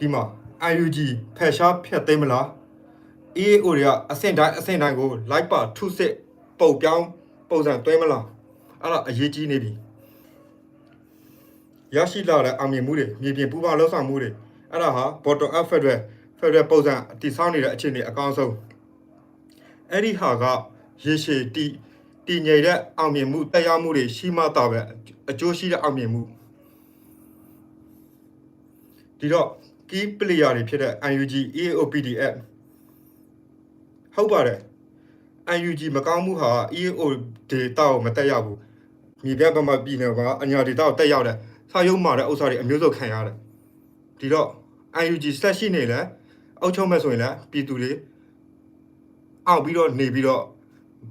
ဒီမှာ IUG ဖယ်ရှားဖျက်သိမ်းမလား EAO တွေကအဆင့်တိုင်းအဆင့်တိုင်းကို like ပါထုစစ်ပုံပြောင်းပုံစံသွင်းမလားအဲ့ဒါအရေးကြီးနေပြီရရှိလာတဲ့အောင်မြင်မှုတွေမြေပြင်ပူးပေါင်းလှုပ်ဆောင်မှုတွေအဲ့ဒါဟာ bottom up federal federal ပုံစံတည်ဆောက်နေတဲ့အခြေအနေအကောင်းဆုံးအဲ့ဒီဟာကရေရှည်တည်တည်ငြိမ်တဲ့အောင်မြင်မှုတက်ရောက်မှုတွေရှိမှသာပဲအကျိုးရှိတဲ့အောင်မြင်မှုဒီတော့ key player တွေဖြစ်တဲ့ UNG EAOPDF ဟုတ်ပါတယ် UNG မကောင်းမှုဟာ EAO ဒေတာကိုမတက်ရောက်ဘူးမြေပြတ်ပမပြည်နယ်ကအညာဒေတာကိုတက်ရောက်တယ်စာရုံးမှာတဲ့ဥစ္စာတွေအမျိုးစုံခံရတယ်ဒီတော့ UNG ဆက်ရှိနေလဲအုပ်ချုပ်မဲ့ဆိုရင်လည်းပြည်သူတွေအောက်ပြီးတော့နေပြီးတော့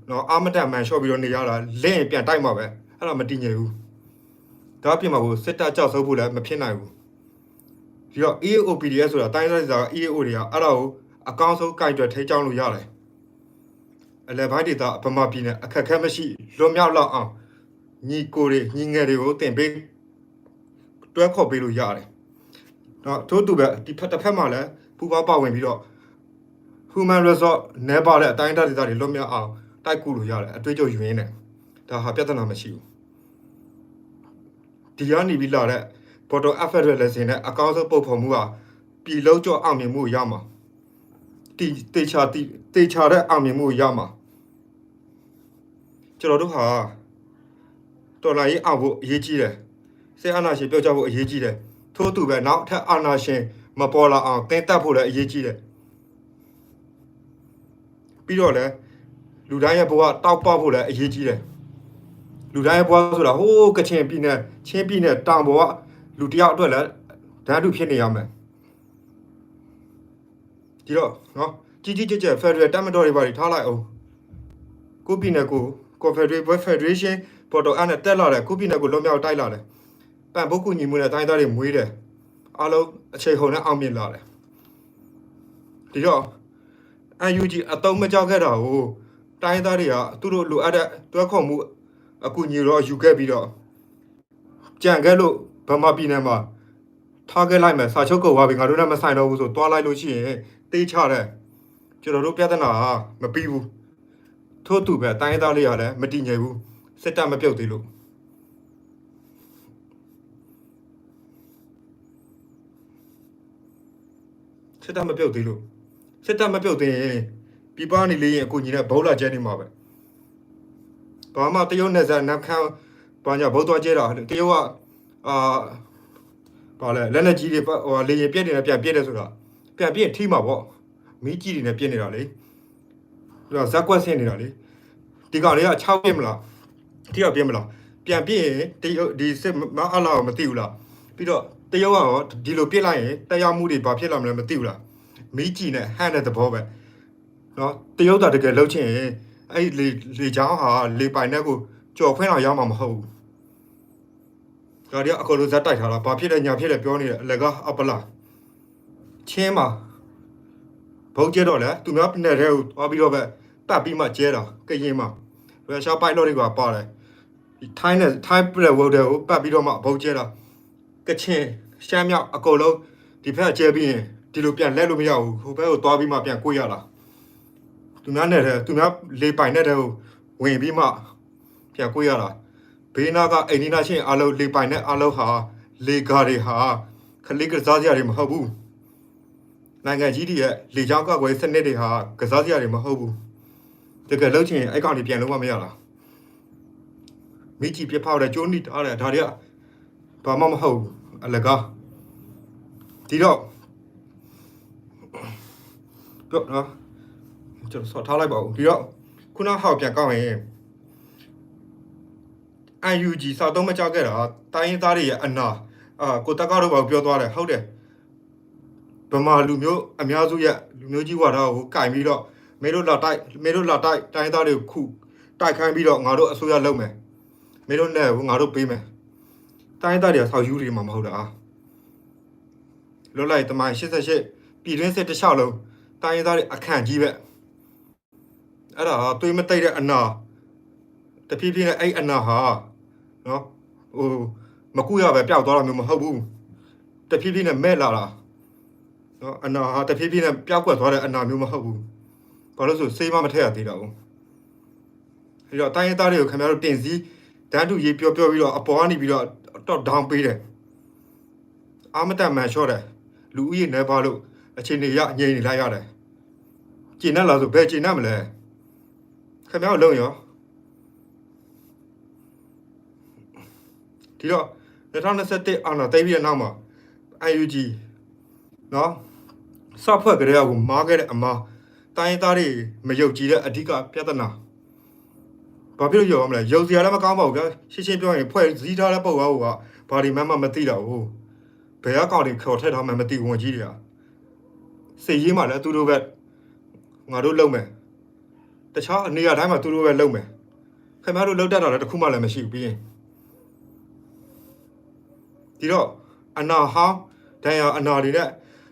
နော်အာမတန်မန်လျှော့ပြီးတော့နေရတာလင့်ရင်ပြန်တိုက်မှာပဲအဲ့ဒါမတည်ငြိမ်ဘူးဒါအပြင်မှာကိုစစ်တပ်ကြောက်ဆုပ်ဖို့လည်းမဖြစ်နိုင်ဘူး ဒီတော့ EAOPDS ဆိုတာတိုင်းသားဒေသက EAO တွေကအဲ့ဒါကိုအကောင်းဆုံးကြိုက်တွယ်ထိန်းချောင်းလို့ရတယ်အလဲပိုင်းဒေသဗမာပြည်နယ်အခက်အခဲမရှိလွတ်မြောက်လောက်အောင်ညီကိုတွေညီငယ်တွေကိုတင်ပေးတွဲခေါ်ပေးလို့ရတယ်။တော့ထို့တူပဲဒီဖက်တစ်ဖက်မှာလည်းပူပေါင်းပါဝင်ပြီးတော့ human resort နဲပါတဲ့အတိုင်းအတာဒေသတွေလွတ်မြောက်အောင်တိုက်ကူလို့ရတယ်အတွေ့အကြုံယူရင်းနဲ့ဒါဟာပြဿနာမရှိဘူးဒီကနေပြီးလာတဲ့ bottom up federal lesson နဲ့အကောင်းဆုံးပုံဖော်မှုဟာပြည်လုံးကျော်အောင်မြင်မှုကိုရမှာတီတေချာတီတေချာတဲ့အောင်မြင်မှုကိုရမှာကျွန်တော်တို့ဟာတော်လိုင်းရေးအောင်ဖို့အရေးကြီးတယ်စေအာနာရှင်ပြောကြဖို့အရေးကြီးတယ်ထို့သူပဲနောက်ထပ်အာနာရှင်မပေါ်လာအောင်တင်းတက်ဖို့လည်းအရေးကြီးတယ်ပြီးတော့လည်းလူတိုင်းရဲ့ဘဝတောက်ပဖို့လည်းအရေးကြီးတယ်လူတိုင်းရဲ့ဘဝဆိုတာဟိုးကချင်ပြည်နယ်ချင်းပြည်နယ်တောင်ဘဝ လူတယောက်အတွက်လည်းဓာတ်တူဖြစ်နေရမယ်ဒီတော့နော်ကြီးကြီးကျယ်ကျယ် Federal တက်မတော်တွေပါထားလိုက်အောင်ကိုပြည်နယ်ကို Confederate Federation ပေါ်တော့အဲ့နဲ့တက်လာတယ်ကိုပြည်နယ်ကိုလွန်မြောက်တိုက်လာတယ်ပန်ပုတ်ကူညီမှုနဲ့တိုင်းသားတွေမွေးတယ်အားလုံးအခြေခုံနဲ့အောင်မြင်လာတယ်ဒီတော့ UNG အတုံးမကြောက်ခဲ့တာကိုတိုင်းသားတွေကသူတို့လိုအပ်တဲ့တွဲခေါ်မှုအကူအညီတော့ယူခဲ့ပြီးတော့ကြံခဲ့လို့ ဗမာပြည်နယ်မှာထားခဲ့လိုက်မယ်စာချုပ်ကုန်သွားပြီငါတို့လည်းမဆိုင်တော့ဘူးဆိုတွားလိုက်လို့ရှိရင်တေးချတယ်ကျွန်တော်တို့ပြဿနာဟာမပြီးဘူးထို့တူပဲတိုင်းသားလေးရလည်းမတည်ငြိမ်ဘူးစစ်တပ်မပြုတ်သေးလို့စစ်တပ်မပြုတ်သေးလို့စစ်တပ်မပြုတ်သေးရင်ပြပနေလေးရင်အကူညီနဲ့ဘုံလာကျဲနေမှာပဲဘာမှတရုတ်နယ်စပ်နပ်ခမ်းဘာညာဘုံသွားကျဲတာတရုတ်က အာဘာလဲလက်လက်ကြီးတွေဟိုလေရင်ပြက်နေတယ်ပြန်ပြက်တယ်ဆိုတာပြန်ပြက်ထိမှာပေါ့မီးကြီးတွေနဲ့ပြက်နေတာလေသူကဇက်ကွက်ဆင်းနေတာလေဒီကောင်လေးက6ပြက်မလားထိတော့ပြက်မလားပြန်ပြက်ရင်တရုတ်ဒီစစ်မအလာကိုမသိဘူးလားပြီးတော့တရုတ်ကရောဒီလိုပြက်လိုက်ရင်တရားမှုတွေဘာဖြစ်လာမလဲမသိဘူးလားမီးကြီးနဲ့ဟန့်တဲ့သဘောပဲနော်တရုတ်တာတကယ်လှုပ်ချင်ရင်အဲ့လေလေချောင်းဟာလေပိုင်နဲ့ကိုကြော်ခွင်းအောင်ရမှာမဟုတ်ဘူး ဒါတွေကအကောလိုဇက်တိုက်ထားတာဘာဖြစ်လဲညာဖြစ်လဲပြောနေတယ်အလကအပလာချင်းမှာဘုတ်ကျဲတော့လေသူများပြည်နယ်ထဲကိုသွားပြီးတော့ပဲပတ်ပြီးမှကျဲတာကရင်မှာရုရှားပိုက်လော့တွေကပါတယ်ဒီထိုင်းနဲ့ထိုင်းပြည်ဝတ်တွေကိုပတ်ပြီးတော့မှဘုတ်ကျဲတာကချင်ရှမ်းမြောက်အကုန်လုံးဒီဖက်ကျဲပြီးရင်ဒီလိုပြန်လဲလို့မရဘူးဟိုဘက်ကိုသွားပြီးမှပြန်ကိုရတာသူများနဲ့သူများလေပိုင်နဲ့တဲ့ကိုဝင်ပြီးမှပြန်ကိုရတာ ဘေးနာကအိန္ဒိနာချင်းအလုံးလေပိုင်နဲ့အလုံးဟာလေကားတွေဟာခလိကစားစရာတွေမဟုတ်ဘူးနိုင်ငံကြီးတွေရဲ့လေကြောင်းကောက်ွယ်စနစ်တွေဟာကစားစရာတွေမဟုတ်ဘူးတကယ်လို့ချင်းအဲ့ကောင်တွေပြန်လုံးမမရလားမိကြီးပြဖောက်တဲ့ကျိုးနိတားတဲ့ဒါတွေကဘာမှမဟုတ်ဘူးအလကားဒီတော့ပြောနော်ကျွန်တော်ဆော့ထားလိုက်ပါဦးဒီတော့ခုနဟောက်ပြန်ကောက်ရင် UNG စာသုံးမကြောက်ခဲ့တာတိုင်းရင်းသားတွေရဲ့အနာအာကိုတက်ကတော့ဘာပြောသွားတယ်ဟုတ်တယ်ဗမာလူမျိုးအများစုရဲ့လူမျိုးကြီးဝါဒကိုကင်ပြီးတော့မင်းတို့လာတိုက်မင်းတို့လာတိုက်တိုင်းရင်းသားတွေကိုခုတိုက်ခိုင်းပြီးတော့ငါတို့အစိုးရလုပ်မယ်မင်းတို့နဲ့ငါတို့ပေးမယ်တိုင်းရင်းသားတွေကဆောက်ယူတွေမှာမဟုတ်တာလွတ်လိုက်တမိုင်း88ပြည်တွင်းစစ်တစ်လျှောက်လုံးတိုင်းရင်းသားတွေအခန့်ကြီးပဲအဲ့ဒါသွေးမတိတ်တဲ့အနာ တဖြည်းဖြည်းနဲ့အဲ့အနာဟာနော်ဟိုမကူရပဲပျောက်သွားတာမျိုးမဟုတ်ဘူးတဖြည်းဖြည်းနဲ့မဲ့လာတာနော်အနာဟာတဖြည်းဖြည်းနဲ့ပျောက်ကွက်သွားတဲ့အနာမျိုးမဟုတ်ဘူးဘာလို့ဆိုစေးမမထက်ရသေးတော့ဘူးအဲ့တော့တိုင်းရင်းသားတွေကိုခင်ဗျားတို့တင်စည်းတန်းတူရေးပြောပြောပြီးတော့အပေါ်ကနေပြီးတော့တော့ဒေါင်းပေးတယ်အာမတန်မှန်လျှော့တယ်လူဦးရေနေပါလို့အချိန်တွေရအငြိမ်နေလိုက်ရတယ်ကျင်နဲ့လာဆိုဘယ်ကျင်နဲ့မလဲခင်ဗျားတို့လုံရော ဒီတော့2021အာနာသိပြီးတဲ့နောက်မှာ IUG နော်စဖွဲ့ကြတဲ့ကိုမားခဲ့တဲ့အမားတိုင်းရင်းသားတွေမယုံကြည်တဲ့အဓိကပြဿနာဘာဖြစ်လို့ယုံရမလဲယုံစရာလည်းမကောင်းပါဘူးကွာရှင်းရှင်းပြောရင်ဖွဲ့စည်းထားတဲ့ပုံပါဘူးကဘာဒီမှမမသိတော့ဘူးဘယ်အကောင့်တွေခေါ်ထည့်ထားမှမသိဝင်ကြီးတွေကစေရေးမှလည်းသူတို့ပဲငါတို့လုံမယ်တခြားအနေရာတိုင်းမှာသူတို့ပဲလုံမယ်ခင်ဗျားတို့လုံတတ်တာလည်းတစ်ခုမှလည်းမရှိဘူးပြီးရင် ဒီတော့အနာဟောင်းဒဏ်ရာအနာတွေနဲ့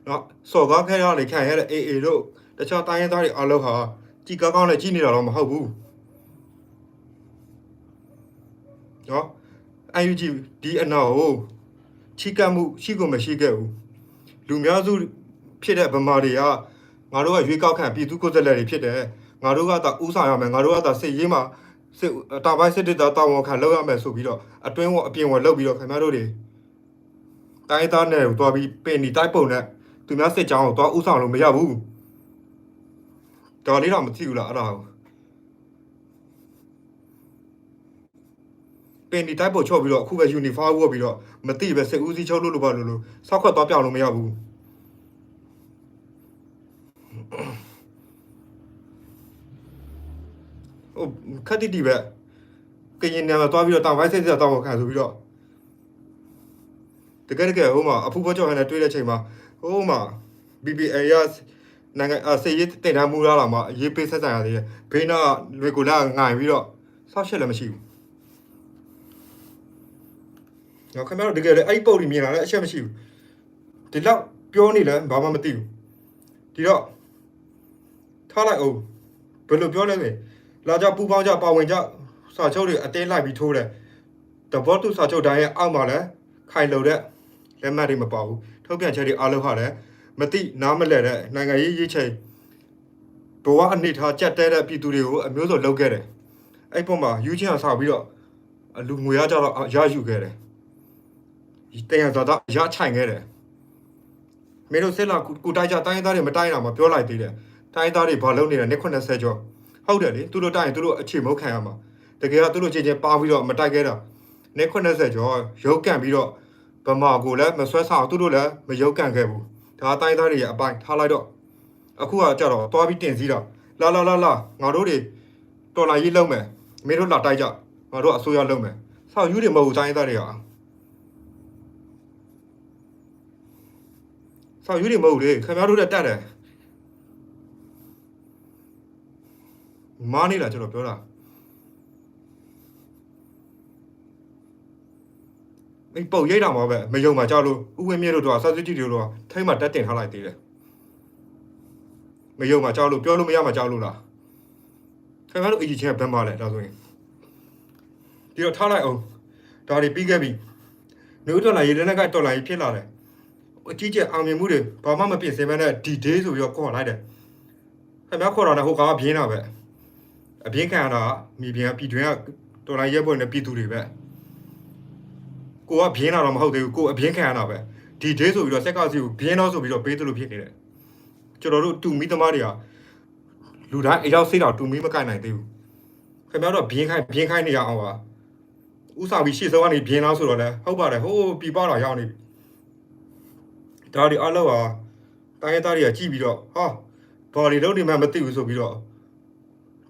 နော်စော်ကားခဲရလေခံရတဲ့အေအေတို့တခြားတိုင်းရင်းသားတွေအလုပ်ဟာကြည်ကောင်းကောင်းနဲ့ကြည်နေတာတော့မဟုတ်ဘူးနော် UNG ဒီအနာကိုချိကပ်မှုရှိကုန်မရှိခဲ့ဘူးလူများစုဖြစ်တဲ့ဗမာတွေကငါတို့ကရွေးကောက်ခံပြည်သူကိုယ်စားလှယ်တွေဖြစ်တယ်ငါတို့ကသာဥဆောင်ရမယ်ငါတို့ကသာစစ်ရေးမှာစစ်တာပိုင်းစစ်တပ်တာဝန်ခံလုပ်ရမယ်ဆိုပြီးတော့အတွင်းဝအပြင်ဝလုပ်ပြီးတော့ခင်ဗျားတို့တွေ တိုင်းသားနယ်ကိုတွားပြီးပင်ဒီတိုက်ပုံနဲ့သူများစစ်ကြောင်းကိုတွားဥဆောင်လို့မရဘူးတော်လေးတော့မသိဘူးလားအဲ့ဒါကိုပင်ဒီတိုက်ပုံချော့ပြီးတော့အခုပဲယူနီဖောင်းဝတ်ပြီးတော့မသိပဲစစ်ဦးစီးချုပ်လို့လို့ပါလို့လို့စောက်ခွက်သွားပြောင်းလို့မရဘူးဟိုခက်တိတိပဲကရင်နယ်မှာသွားပြီးတော့တောင်ပိုင်းစစ်စစ်တောင်ခံဆိုပြီးတော့ တကယ်တကယ်ဟိုမှာအဖူဖောကျော်ဟန်နဲ့တွေ့တဲ့ချိန်မှာဟိုမှာ BBA ရနိုင်ငံအစေရေးတင်တန်းမူလာလာမှာအရေးပေးဆက်ဆံရသေးတယ်ဘေးနာလွေကိုလာငိုင်ပြီးတော့ဆောက်ရှက်လည်းမရှိဘူးတော့ခင်ဗျားတို့တကယ်လေအဲ့ဒီပုံကြီးမြင်လာလဲအချက်မရှိဘူးဒီလောက်ပြောနေလဲဘာမှမသိဘူးဒီတော့ထားလိုက်အောင်ဘယ်လိုပြောလဲဆိုရင်လာကြပူပေါင်းကြပါဝင်ကြစာချုပ်တွေအတင်းလိုက်ပြီးထိုးတယ်တဘောတူစာချုပ်တိုင်းရဲ့အောက်မှာလဲခိုင်လုံတဲ့ လက်မှတ်တွေမပါဘူးထုတ်ပြန်ချက်တွေအားလုံးဟာလည်းမသိနားမလဲတဲ့နိုင်ငံရေးရေးချိန်ဘဝအနေထားကြက်တဲတဲ့ပြည်သူတွေကိုအမျိုးစုံလုပ်ခဲ့တယ်အဲ့ပုံမှာယူချင်းအောင်ဆောက်ပြီးတော့အလူငွေရကြတော့ရယူခဲ့တယ်တင်ရသာသာရချိုင်ခဲ့တယ်မင်းတို့ဆက်လာကိုတိုက်ကြတိုင်းသားတွေမတိုင်းတာမပြောလိုက်သေးတယ်တိုင်းသားတွေဘာလုပ်နေတာနှစ်90ကျော်ဟုတ်တယ်လေသူတို့တိုင်းသူတို့အခြေမုတ်ခံရမှာတကယ်ကသူတို့ချင်းချင်းပါပြီးတော့မတိုက်ခဲ့တာနှစ်90ကျော်ရုပ်ကန်ပြီးတော့ ဗမာကိုလည်းမဆွဲဆောင်သူတို့လည်းမရုပ်ကန်ခဲ့ဘူးဒါအတိုင်းသားတွေရဲ့အပိုင်းထားလိုက်တော့အခုကကြတော့သွားပြီးတင်စည်းတော့လာလာလာလာငါတို့တွေတော်လာရေးလုံးမယ်မင်းတို့လာတိုက်ကြငါတို့အစိုးရလုံးမယ်ဆောက်ယူတွေမဟုတ်ဘူးတိုင်းသားတွေကဆောက်ယူတွေမဟုတ်လေခင်ဗျားတို့တက်တက်တယ်မားနေလားကျွန်တော်ပြောတာ မင်းပုံရိတ်တာမှာပဲမယုံမှာကြောက်လို့ဥဝင်းမြင့်တို့တော့ဆက်စစ်တီတို့တော့ထိမ့်မှာတက်တင်ထားလိုက်သေးတယ်မယုံမှာကြောက်လို့ပြောလို့မရမှာကြောက်လို့လားခင်ဗျားတို့အကြီးချင်းကဘယ်မှာလဲဒါဆိုရင်ဒီတော့ထားလိုက်အောင်ဒါတွေပြီးခဲ့ပြီမျိုးတော်လာရေလည်းကတော်လာရေဖြစ်လာတယ်အကြီးကျယ်အောင်မြင်မှုတွေဘာမှမပြင်ဆင်ဘဲနဲ့ဒီ day ဆိုပြီးတော့ခေါ်လိုက်တယ်ခင်ဗျားခေါ်တာနဲ့ဟိုကောင်ကပြင်းတာပဲအပြင်းခံရတာမိပြန်ပြည်တွင်းကတော်လိုင်းရဲဘော်နဲ့ပြည်သူတွေပဲ ကိုကပြင်းတာတော့မဟုတ်သေးဘူးကိုအပြင်းခံရတာပဲဒီ day ဆိုပြီးတော့စက်ကစီကိုပြင်းတော့ဆိုပြီးတော့ပေးသလိုဖြစ်နေတယ်ကျွန်တော်တို့တူမီသမားတွေကလူတိုင်းအရောက်စိတ်တော်တူမီမကင်နိုင်သေးဘူးခင်ဗျားတို့ပြင်းခိုင်းပြင်းခိုင်းနေရအောင်ပါဥစားပြီးရှေ့ဆုံးကနေပြင်းလားဆိုတော့လဲဟုတ်ပါတယ်ဟိုးပြပတော့ရောက်နေပြီဒါဒီအလောက်ဟာတိုင်းရသားတွေကကြည့်ပြီးတော့ဟာဘာတွေလုပ်နေမှမသိဘူးဆိုပြီးတော့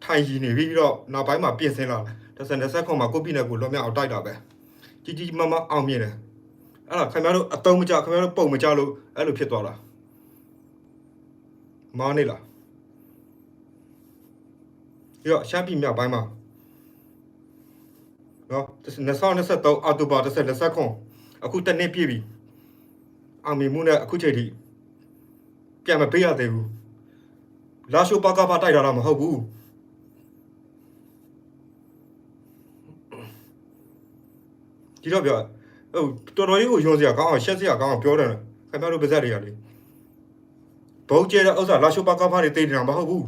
ထိုင်ရည်နေပြီးတော့နောက်ပိုင်းမှာပြင်ဆင်လာတယ်တစ်စက်တစ်ဆက်ခွန်မှာကိုပြိနဲ့ကိုလွန်မြောက်အောင်တိုက်တာပဲ ကြီးကြီးမမအောင်မြင်တယ်အဲ့ဒါခင်ဗျားတို့အတုံးမကြခင်ဗျားတို့ပုံမကြလို့အဲ့လိုဖြစ်သွားတာမားနေလားရောရှမ်းပြည်မြောက်ပိုင်းမှာနော်2023အောက်တိုဘာ2020ခွန်အခုတစ်နှစ်ပြည့်ပြီအောင်မြင်မှုနဲ့အခုချိန်ထိပြန်မပေးရသေးဘူးလာရှိုပါကပါတိုက်တာတော့မဟုတ်ဘူး ဒီတော့ပြောဟိုတော်တော်ကြီးကိုယွန်စရာကောင်းအောင်ရှက်စရာကောင်းအောင်ပြောတယ်ခင်ဗျားတို့ပါဇက်တွေကလေဘုံကျဲတဲ့ဥစ္စာလာရှိုးပါကဖားတွေတေးနေတာမဟုတ်ဘူး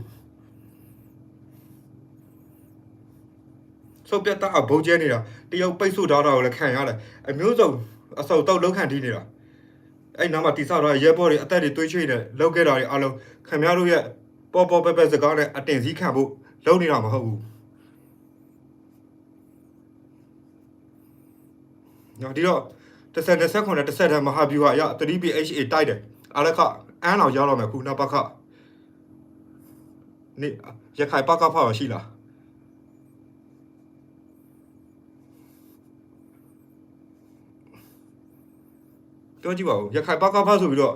ဆုပ်ပြတ်တာဘုံကျဲနေတာတရုတ်ပိတ်ဆို့ထားတာကိုလည်းခံရတယ်အမျိုးစုံအစုံတော့လောက်ခံတီးနေတာအဲ့နားမှာတိဆောက်ထားရဲဘော်တွေအသက်တွေတွေးချွေးနေလောက်ခဲ့တာတွေအလုံးခင်ဗျားတို့ရဲ့ပေါ်ပေါ်ပက်ပက်စကားနဲ့အတင်စည်းခံဖို့လုပ်နေတာမဟုတ်ဘူး နော်ဒီတော့တစ်ဆက်တစ်ဆက်ခွန်နဲ့တစ်ဆက်တည်းမဟာဗျူဟာအရ 3PHA တိုက်တယ်အရခအန်းအောင်ရောက်တော့မယ်ခုနောက်ပတ်ခနေရခိုင်ပကဖောက်ရှိလားပြောကြည့်ပါဦးရခိုင်ပကဖောက်ဆိုပြီးတော့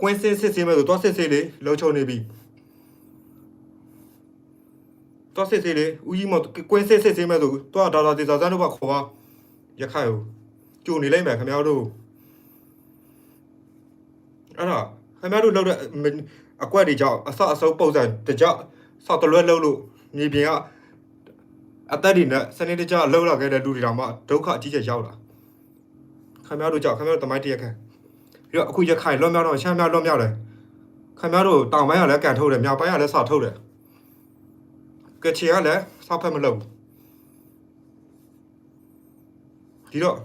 ကွင်းစင်းစစ်စင်းမဲ့ဆိုတော့စစ်စစ်လေးလှုပ်ချုံနေပြီတော့စစ်စစ်လေးဦးကြီးမကွင်းစစ်စစ်စင်းမဲ့ဆိုတော့ဒေါ်လာတေစာစန်းတို့ကခေါ်ပါရခိုင်ကို ကြိုနေလိုက်မယ်ခင်ဗျားတို့အဲ့ဒါခင်ဗျားတို့လောက်တဲ့အကွက်တွေကြောင့်အဆောက်အစုံပုံစံတကြဆောက်တလွဲလုံးလို့မြေပြင်ကအသက်တွေနဲ့စနေတကြလှုပ်လာခဲ့တဲ့လူတွေတောင်မှဒုက္ခအကြီးကျယ်ရောက်လာခင်ဗျားတို့ကြောင့်ခင်ဗျားတို့တမိုင်းတရက်ခံပြီးတော့အခုရခိုင်လွတ်မြောက်တော့ရှမ်းမြောက်လွတ်မြောက်တယ်ခင်ဗျားတို့တောင်ပိုင်းကလည်းကန်ထုတ်တယ်မြောက်ပိုင်းကလည်းဆောက်ထုတ်တယ်ကချင်ကလည်းဆောက်ဖက်မလုပ်ဘူးဒီတော့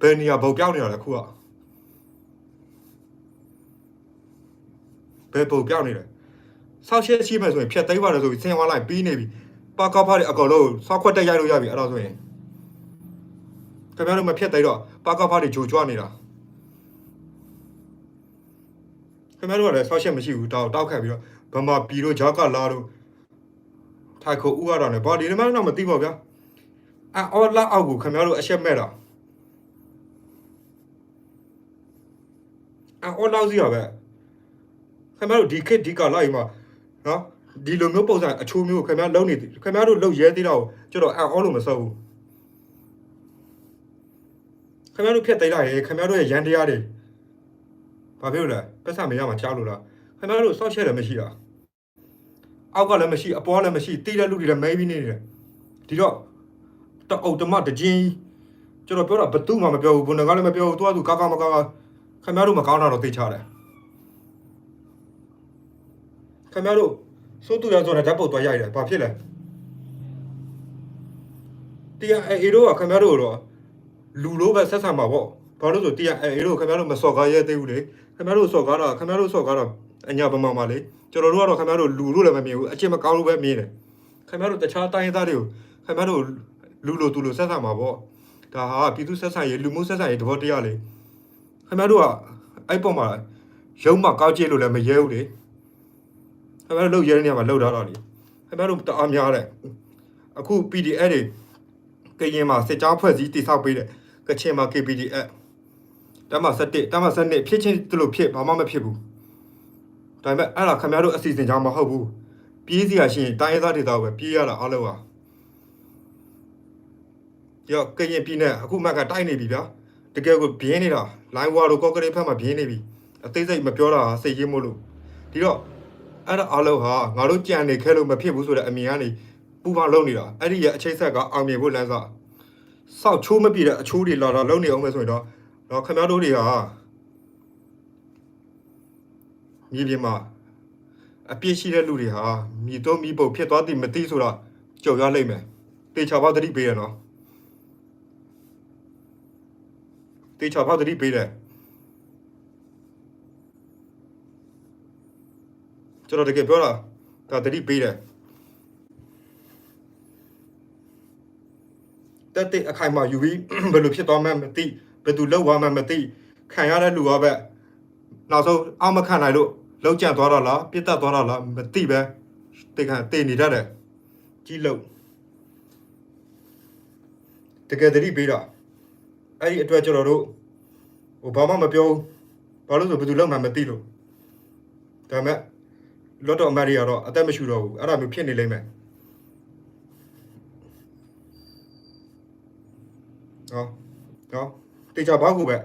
ဘယ်နေရာဘုံပြောင်းနေတာလဲခုကဘယ်ဘုံပြောင်းနေလဲဆောက်ရှက်ရှိမှဆိုရင်ဖြတ်သိမ်းပါတယ်ဆိုပြီးဆင်းသွားလိုက်ပြီးနေပြီပါကောက်ဖားတွေအကောင်လုံးဆောက်ခွက်တက်ရိုက်လို့ရပြီအဲ့တော့ဆိုရင်ခင်ဗျားတို့မဖြတ်သိမ်းတော့ပါကောက်ဖားတွေဂျိုကြွနေတာခင်ဗျားတို့ကလည်းဆောက်ရှက်မရှိဘူးတောက်တောက်ခတ်ပြီးတော့ဗမာပြည်တို့ဂျာကလာတို့ထိုက်ခုဥရတာနဲ့ဘာဒီမှတော့မသိပါဗျာအော်လာအောက်ကိုခင်ဗျားတို့အရှက်မဲ့တာ အော်လောက်စီရပဲခင်ဗျားတို့ဒီခေတ်ဒီကာလာကြီးမှာနော်ဒီလိုမျိုးပုံစံအချိုးမျိုးခင်ဗျားလုံးနေခင်ဗျားတို့လုံးရဲသေးတော့ကျွန်တော်အော်လို့မစောဘူးခင်ဗျားတို့ဖြတ်သိမ်းလိုက်ရင်ခင်ဗျားတို့ရဲ့ရန်တရားတွေဘာဖြစ်လို့လဲပတ်စံမရမှာကြားလို့လားခင်ဗျားတို့စောက်ချက်လည်းမရှိတာအောက်ကလည်းမရှိအပေါ်လည်းမရှိတီးတဲ့လူတွေလည်းမဲပြီးနေတယ်ဒီတော့တအုတ်တမတချင်းကျွန်တော်ပြောတာဘသူမှမပြောဘူးဘုံကလည်းမပြောဘူးသူကသူကာကာမကာကာ ခင်ဗျားတို့မကောင်းတာတော့သိချတယ်ခင်ဗျားတို့စိုးတူရဆိုတဲ့ဓာတ်ပုတ်သွားရိုက်တယ်ဘာဖြစ်လဲတရားအေတို့ကခင်ဗျားတို့တော့လူလိုပဲဆက်ဆံမှာပေါ့ဘာလို့ဆိုတရားအေတို့ခင်ဗျားတို့မစော်ကားရဲသေးဘူးလေခင်ဗျားတို့စော်ကားတာခင်ဗျားတို့စော်ကားတာအညာပမာမှာလေကျွန်တော်တို့ကတော့ခင်ဗျားတို့လူလို့လည်းမမြင်ဘူးအချင်းမကောင်းလို့ပဲမြင်တယ်ခင်ဗျားတို့တခြားတိုင်းသားတွေကိုခင်ဗျားတို့လူလိုသူလိုဆက်ဆံမှာပေါ့ဒါဟာပြည်သူဆက်ဆံရေးလူမှုဆက်ဆံရေးသဘောတရားလေ ခင်ဗျားတို့ကအဲ့ပုံမှာရုံးမှာကောက်ကြည့်လို့လည်းမရဲဘူးလေခင်ဗျားတို့လှုပ်ရဲတဲ့နေရာမှာလှုပ်ထားတာလေခင်ဗျားတို့တအားများတဲ့အခု PDF တွေကရင်မှာစစ်ကြောင်းဖွဲ့စည်းတိစောက်ပေးတယ်ကချင်မှာ KPDF တမ7တမ7ဖြစ်ချင်းသူလို့ဖြစ်ဘာမှမဖြစ်ဘူးဒါပေမဲ့အဲ့ဒါခင်ဗျားတို့အစီအစဉ်ကြောင့်မဟုတ်ဘူးပြေးစီရရှိရင်တိုင်းရသားဒေသကိုပဲပြေးရတာအားလုံးဟာကြောက်ကရင်ပြည်နယ်အခုမှကတိုက်နေပြီဗျာ တကယ်ကိုပြင်းနေတာလိုင်းဝါတို့ကော့ကရိတ်ဖက်မှာပြင်းနေပြီအသေးစိတ်မပြောတာစိတ်ရင်းမို့လို့ဒီတော့အဲ့ဒါအလုံးဟာငါတို့ကြံနေခဲလို့မဖြစ်ဘူးဆိုတဲ့အမြင်ကနေပူပန်လုံနေတာအဲ့ဒီရဲ့အချိတ်ဆက်ကအောင်မြင်ဖို့လမ်းစာစောက်ချိုးမပြည့်တဲ့အချိုးတွေလာတော့လုံနေအောင်မယ်ဆိုရင်တော့တော့ခင်ဗျားတို့တွေဟာမြေပြင်မှာအပြစ်ရှိတဲ့လူတွေဟာမြေတော့မိပုတ်ဖြစ်သွားသည်မသိဆိုတာကြော်ရလိမ့်မယ်တေချာပါတတိပေးရနော် တေချာဖောက်တတိပေးတယ်ကျွန်တော်တကယ်ပြောတာဒါတတိပေးတယ်တက်တဲ့အခိုင်မှာယူပြီးဘယ်လိုဖြစ်သွားမှန်းမသိဘယ်သူလောက်သွားမှန်းမသိခံရတဲ့လူကပဲနောက်ဆုံးအောက်မခံနိုင်လို့လောက်ကျန်သွားတော့လားပြစ်တက်သွားတော့လားမသိပဲတေခံတေနေတတ်တယ်ကြီးလို့တကယ်တတိပေးတာ အဲ့ဒီအတွက်ကျွန်တော်တို့ဟိုဘာမှမပြောဘူးဘာလို့ဆိုဘယ်သူလောက်မှမသိလို့ဒါပေမဲ့လော့တော့အမရီကတော့အသက်မရှူတော့ဘူးအဲ့ဒါမျိုးဖြစ်နေလိမ့်မယ်ဟောဟောတေချာဘောက်ကိုပဲ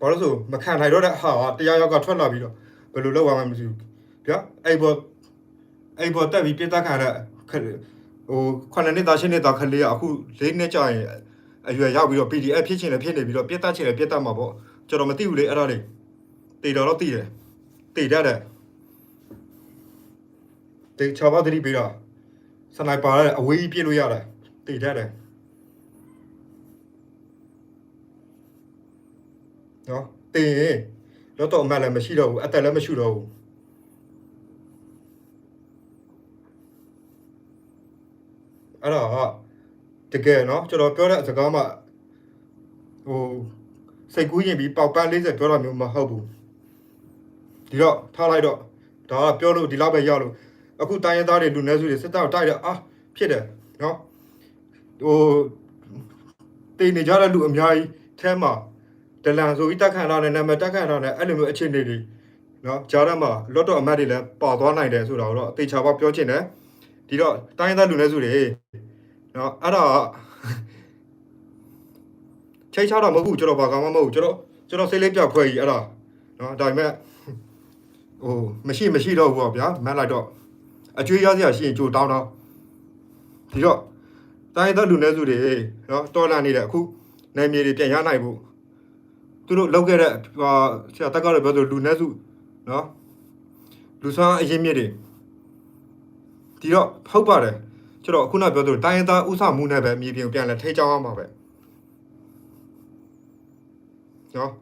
ဘာလို့ဆိုမခံနိုင်တော့တဲ့ဟာကတရားရောက်ကထွက်လာပြီးတော့ဘယ်လိုလုပ်ရမှမသိဘူးဗျာအဲ့ဘောအဲ့ဘောတက်ပြီးပြတ်တက်ခံတဲ့ခက် ဟိုခုနှစ်နှစ်သားရှစ်နှစ်သားခလေးကအခု၄နှစ်ကြာရင်အရွယ်ရောက်ပြီးတော့ PDF ဖြစ်ချင်လည်းဖြစ်နေပြီးတော့ပြတ်တတ်ချင်လည်းပြတ်တတ်မှာပေါ့ကျွန်တော်မသိဘူးလေအဲ့ဒါလေးတေတော်တော့သိတယ်တေတတ်တယ်တေချာပါတတိပေးတာစနိုက်ပါလည်းအဝေးကြီးပြစ်လို့ရတယ်တေတတ်တယ်နော်တေရင်တော့တော့အမှန်လည်းမရှိတော့ဘူးအသက်လည်းမရှိတော့ဘူး အဲ့ဒါကတကယ်နော်ကျွန်တော်ပြောတဲ့စကားမှဟိုစိတ်ကူးရင်ပြီးပေါက်ပန်း40ပြောတာမျိုးမဟုတ်ဘူးဒီတော့ထားလိုက်တော့ဒါကပြောလို့ဒီလောက်ပဲရောက်လို့အခုတိုင်းရသားတွေလူနည်းစုတွေစစ်တပ်ကိုတိုက်တယ်အာဖြစ်တယ်နော်ဟိုတိတ်နေကြတဲ့လူအများကြီးအဲမှာဒလန်ဆိုပြီးတက်ခန့်လာတဲ့နာမည်တက်ခန့်လာတဲ့အဲ့လိုမျိုးအခြေအနေတွေနော်ကြားရမှာလော့တော့အမတ်တွေလည်းပါသွားနိုင်တယ်ဆိုတာတော့အသေးချာပါပြောချင်တယ် ဒီတော့တိုင်းရသားလူနည်းစုတွေနော်အဲ့ဒါချိတ်ချတာမဟုတ်ဘူးကျွန်တော်ဘာကောင်မှမဟုတ်ဘူးကျွန်တော်ကျွန်တော်စိတ်လေးပြောက်ခွဲကြီးအဲ့ဒါနော်ဒါပေမဲ့ဟိုမရှိမရှိတော့ဘူးပေါ့ဗျာမက်လိုက်တော့အကျွေးရစရာရှိရင်ကြိုတောင်းတော့ဒီတော့တိုင်းသက်လူနည်းစုတွေနော်တော်လာနေတဲ့အခုနိုင်မြေတွေပြန်ရနိုင်ဖို့သူတို့လောက်ခဲ့တဲ့ဟာဆရာတက်ကတော့ပြောသူလူနည်းစုနော်လူဆောင်အရင်မြစ်တွေ ဒီတော့ဟုတ်ပါတယ်ကျွန်တော်အခုနပြောသူတိုင်းသားဥဆောင်မှုနဲ့ပဲမြေပြင်ကိုပြန်လဲထိချောင်းအောင်ပါပဲနော်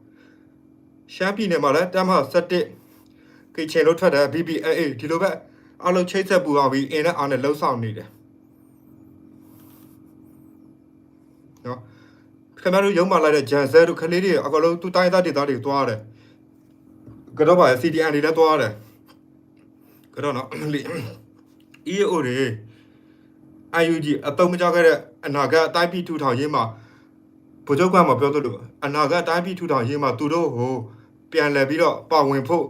ရှမ်းပြည်နယ်မှာလည်းတမ7ကိချင်လို့ထွက်တယ် BBAA ဒီလိုပဲအလုံးချိတ်ဆက်ပူအောင်ပြီးအင်းနဲ့အားနဲ့လှုပ်ဆောင်နေတယ်နော်ခင်ဗျားတို့ရုံးမှလိုက်တဲ့ဂျန်ဆဲတို့ခလေးတွေအကလုံးသူတိုင်းသားဒေသတွေသွားတယ်ကတော့ပါ CDN တွေလည်းသွားတယ်ကတော့နော်လေ EAO တွေ IUG အတုံးမကြခဲ့တဲ့အနာဂတ်အတိုင်းပြည်ထူထောင်ရေးမှာဗိုလ်ချုပ်ကမှပြောသလိုအနာဂတ်အတိုင်းပြည်ထူထောင်ရေးမှာသူတို့ဟိုပြန်လည်ပြီးတော့ပါဝင်ဖို့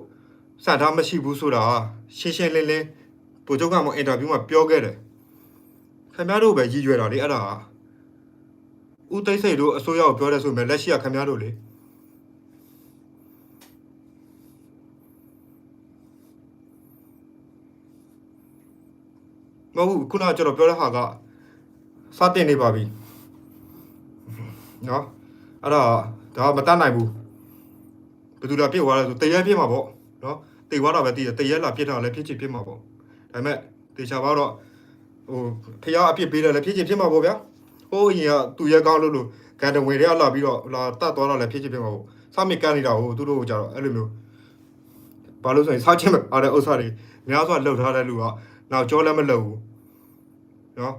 စတာမရှိဘူးဆိုတာရှင်းရှင်းလင်းလင်းဗိုလ်ချုပ်ကမှအင်တာဗျူးမှာပြောခဲ့တယ်ခင်ဗျားတို့ပဲရည်ရွယ်တာလေအဲ့ဒါဦးသိန်းစိတ်တို့အစိုးရကိုပြောတယ်ဆိုမဲ့လက်ရှိကခင်ဗျားတို့လေ မဟုတ်ဘူးခုနကကျွန်တော်ပြောတဲ့ဟာကစတင်နေပါပြီနော်အဲ့ဒါဒါမတတ်နိုင်ဘူးဘယ်သူလာပြစ်သွားလဲဆိုတရက်ပြစ်မှာပေါ့နော်တေသွားတာပဲတည်တယ်တရက်လာပြစ်တာလည်းဖြစ်ချင်ဖြစ်မှာပေါ့ဒါပေမဲ့တေချာပါတော့ဟိုဖျားအပြစ်ပေးတယ်လည်းဖြစ်ချင်ဖြစ်မှာပေါ့ဗျာဟိုအရင်ကသူရက်ကောင်းလို့လို့ကန်တဝင်တွေကလာပြီးတော့လာတတ်သွားတာလည်းဖြစ်ချင်ဖြစ်မှာပေါ့စမစ်ကန်နေတာဟိုသူတို့ကကြတော့အဲ့လိုမျိုးဘာလို့ဆိုရင်စားချင်းမအားတဲ့ဥစ္စာတွေများစွာလှုပ်ထားတဲ့လူကနောက်ကြောလည်းမလှုပ်ဘူး နော်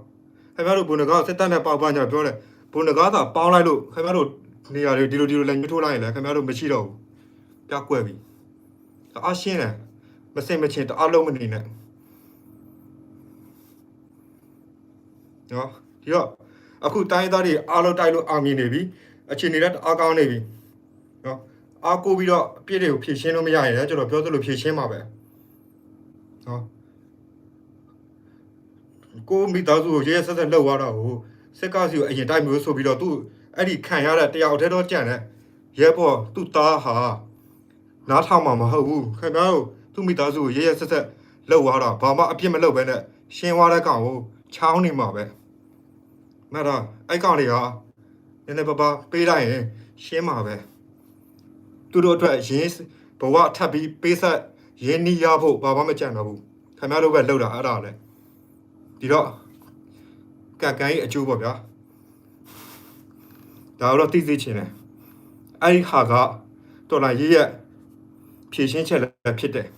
ခင်ဗျားတို့ဘုံငကားစစ်တပ်နဲ့ပေါက်ပန်းကြပြောတယ်ဘုံငကားသာပေါင်းလိုက်လို့ခင်ဗျားတို့နေရာတွေဒီလိုဒီလိုလည်းညှိထိုးလိုက်ရင်လည်းခင်ဗျားတို့မရှိတော့ဘူးပြကွက်ပြီအားရှင်းတယ်မစင်မချင်းတအားလုံးမနေနဲ့နော်ဒီတော့အခုတိုင်းသားတွေအားလုံးတိုက်လို့အောင်မြင်နေပြီအခြေအနေလည်းအားကောင်းနေပြီနော်အားကိုပြီးတော့အပြည့်တွေကိုဖြည့်ရှင်းလို့မရရင်လည်းကျွန်တော်ပြောသလိုဖြည့်ရှင်းပါပဲနော် ကိုမိသားစုကိုရဲရဲဆက်ဆက်လှုပ်သွားတာကိုစစ်ကားစီကိုအရင်တိုက်မျိုးဆိုပြီးတော့သူအဲ့ဒီခံရတဲ့တယောက်တည်းတော့ကြံ့တယ်ရဲဘော်သူ့သားဟာနားထောင်မှာမဟုတ်ဘူးခင်ဗျားတို့သူ့မိသားစုကိုရဲရဲဆက်ဆက်လှုပ်သွားတာဘာမှအပြစ်မလုပ်ဘဲနဲ့ရှင်းသွားတဲ့ကောင်ကိုချောင်းနေမှာပဲမရအဲ့ကောင်တွေကနည်းနည်းပါးပါးပေးလိုက်ရင်ရှင်းမှာပဲသူတို့အတွက်ရင်းဘဝထပ်ပြီးပေးဆက်ရင်းနှီးရဖို့ဘာမှမကြံတော့ဘူးခင်ဗျားတို့ပဲလှုပ်တာအဲ့ဒါလေ ဒီတော့ကက်ကန်ရဲ့အကျိုးပေါ့ဗျာဒါတော့သိသိချင်တယ်အဲ့ဒီခါကတော်လာရေးရဲ့ဖြည့်ရှင်းချက်လည်းဖြစ်တယ်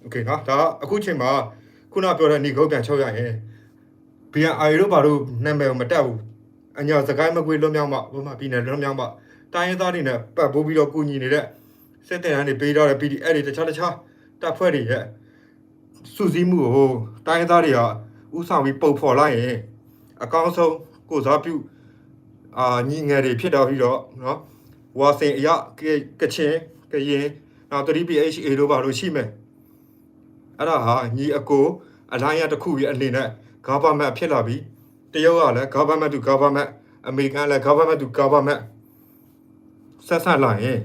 โอเคနော်ဒါအခုချိန်မှာခုနပြောတဲ့နေကုတ်ပြန်ချုပ်ရရင် BNI တို့ဘာလို့နာမည်မတက်ဘူးအညာစကိုင်းမကွေလွတ်မြောက်မှဘုမပြည်နယ်လွတ်မြောက်မှတိုင်းရင်းသားတွေနဲ့ပတ်ပိုးပြီးတော့ကူညီနေတဲ့စစ်တပ်ကနေပေးထားတဲ့ PDF တွေတခြားတခြားတပ်ဖွဲ့တွေရဲ့ စုစည်းမှုကိုတိုင်းသားတွေကဥဆောင်ပြီးပုံဖော်လိုက်ရင်အကောင်းဆုံးကိုစားပြုအာညီငယ်တွေဖြစ်တော့ပြီးတော့နော်ဝါစင်အရကချင်ကရင်နောက် 3PHA တို့ဘာလို့ရှိမယ်အဲ့ဒါဟာညီအကိုအလိုင်းရတစ်ခုရဲ့အနေနဲ့ government ဖြစ်လာပြီးတရုတ်ကလည်း government to government အမေရိကန်လည်း government to government ဆက်ဆက်လာရင်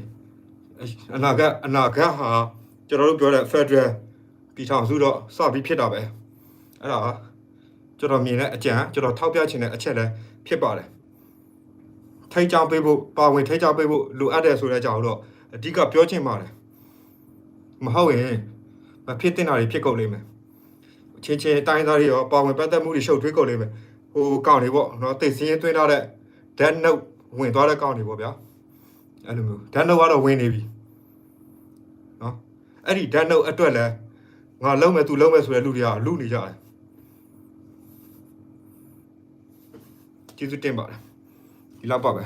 အနာဂတ်အနာဂတ်ဟာကျွန်တော်တို့ပြောတဲ့ federal ပြည်ထောင်စုတော့စပြီးဖြစ်တာပဲအဲ့ဒါကျွန်တော်မြင်တဲ့အကြံကျွန်တော်ထောက်ပြချင်တဲ့အချက်လည်းဖြစ်ပါတယ်ထိတ်ကြောင်ပေးဖို့ပါဝင်ထိတ်ကြောင်ပေးဖို့လိုအပ်တယ်ဆိုတဲ့အကြောင်းတော့အဓိကပြောချင်ပါတယ်မဟုတ်ရင်မဖြစ်တင်တာတွေဖြစ်ကုန်လိမ့်မယ်ချင်းချင်းတိုင်းသားတွေရောပါဝင်ပတ်သက်မှုတွေရှုပ်ထွေးကုန်လိမ့်မယ်ဟိုကောင်တွေပေါ့နော်တိတ်စင်းရင်သွင်းထားတဲ့ dead note ဝင်သွားတဲ့ကောင်တွေပေါ့ဗျာအဲ့လိုမျိုး dead note ကတော့ဝင်နေပြီနော်အဲ့ဒီ dead note အတွက်လဲ ငါလုံးမယ်သူလုံးမယ်ဆိုတဲ့လူတွေကလူနေကြတယ်ကျေးဇူးတင်ပါတယ်ဒီလောက်ပါပဲ